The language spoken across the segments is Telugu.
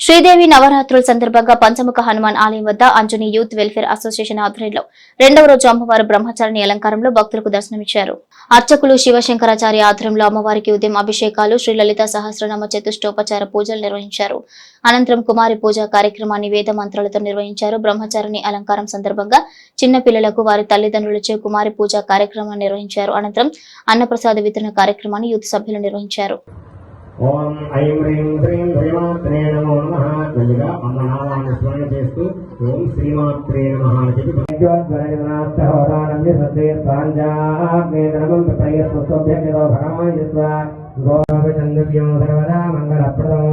శ్రీదేవి నవరాత్రుల సందర్భంగా పంచముఖ హనుమాన్ ఆలయం వద్ద అంజనీ యూత్ వెల్ఫేర్ అసోసియేషన్ ఆధ్వర్యంలో రెండవ రోజు అమ్మవారు బ్రహ్మచారిణి అలంకారంలో భక్తులకు దర్శనమిచ్చారు. అర్చకులు శివశంకరాచార్య ఆధ్వర్యంలో అమ్మవారికి ఉదయం అభిషేకాలు శ్రీ లలిత సహస్రనామ చతుష్టోపచార పూజలు నిర్వహించారు. అనంతరం కుమారి పూజ కార్యక్రమాన్ని వేద మంత్రాలతో నిర్వహించారు. బ్రహ్మచారిణి అలంకారం సందర్భంగా చిన్న పిల్లలకు వారి తల్లిదండ్రులచే కుమారి పూజ కార్యక్రమాన్ని నిర్వహించారు. అనంతరం అన్నప్రసాద వితరణ కార్యక్రమాన్ని యూత్ సభ్యులు నిర్వహించారు. ఓం ఐం హ్రీం శ్రీం శ్రీమాత్రే నమో నమః మెల్లిగా అమ్మ నామాన్ని స్మరణ చేస్తూ ఓం శ్రీమాత్రే నమ అని చెప్పి భగవాన్ సర్వదా మంగళప్రదం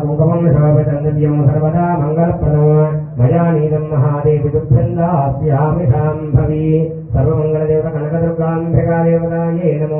కుంకుమం శోభచంద్రవ్యం సర్వదా మంగళప్రదం మయా నీదం మహాదేవి దుఃఖందాస్యామి శాంభవి సర్వమంగళదేవత కనకదుర్గాంబికా దేవతాయే నమో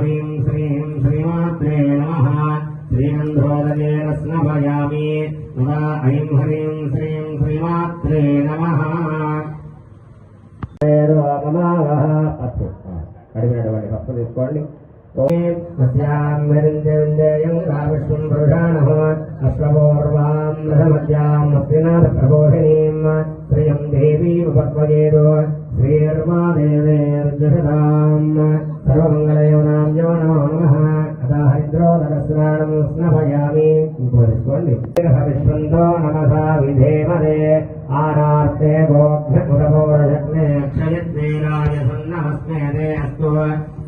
ह्रीं श्रीं श्रीमात्रे नमः श्रीगन्धोदकेन स्नभयामि तदा ऐं ह्रीं श्रीं श्रीमात्रे नमः అస్తు కడిగినటువంటి పప్పు తీసుకోండి మధ్యాం రావిష్ణుం పురుషాణః అశ్వపూర్వాం రథమధ్యాం అస్తినాథ ప్రబోధినీం శ్రియం దేవీం పద్మజేదో శ్రీర్మాదేవేర్జషదాం సర్వమంగళయోనాం స్నభయామి ఇంకోసుకోండి విశ్వంతో నమసా విధేమదే ఆరార్తే గోఘ్నపురపౌరజగ్నే క్షయద్వేరాయ సన్నమస్మేదే అస్తు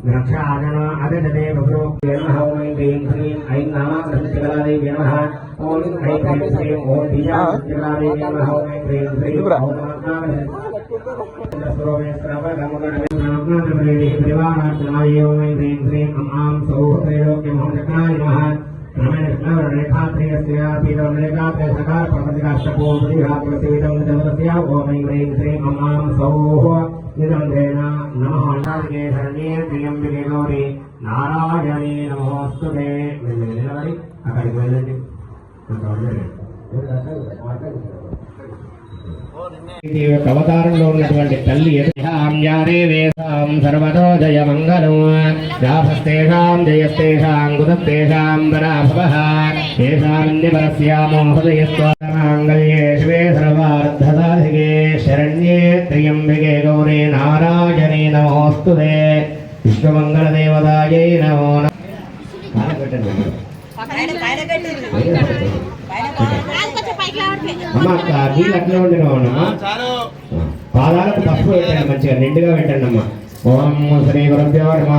ద్రక్షాజన అదిదే బహురోక్తే నమః ఓం హ్రీం హ్రీం ఐం నామాకృష్ణకలాదేవి నమః ఓం హ్రీం హ్రీం శ్రీం ఓం బీజాకృష్ణకలాదేవి నమః ఓం హ్రీం హ్రీం ఓం నారాయణే నమోస్తు అక్కడికి వెళ్ళండి అవతారంలో ఉన్నటువంటి తల్లి యారే వేదాం సర్వతో జయ మంగళం. లాభస్తేషాం జయస్తేషాం గుదస్తేషాం పరాభవః. ఏషాన్యపరస్యామో హృదయస్వామాంగళ్యే శివే సర్వార్థసాధికే శరణ్యే త్ర్యంబికే గౌరే నారాయణే నమోస్తుతే విశ్వమంగళదేవతాయై నమో నమః అమ్మ నీళ్ళు అట్లా ఉండినవమ్మా పాదాలకు పసుపు పెట్టండి మంచిగా నిండుగా పెట్టండి అమ్మా. ఓం శ్రీ గురుభ్యో నమో.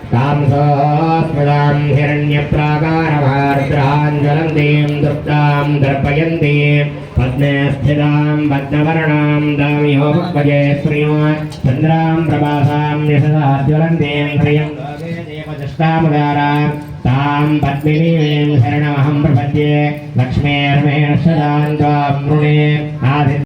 तांसोऽस्मदां हिरण्यप्राकारभार्द्राञ्जलं दें दुर्गां दर्पयन्ति, पद्मे स्थितां पद्मवर्णां दाम्योपजे श्रियो चन्द्रां प्रभासां निशदाज्वलन्तीं श्रियं देवदष्टामुदारा तां पद्मिनीं शरणमहं प्रपद्ये लक्ष्मीर्मेण सदां मृणे आदि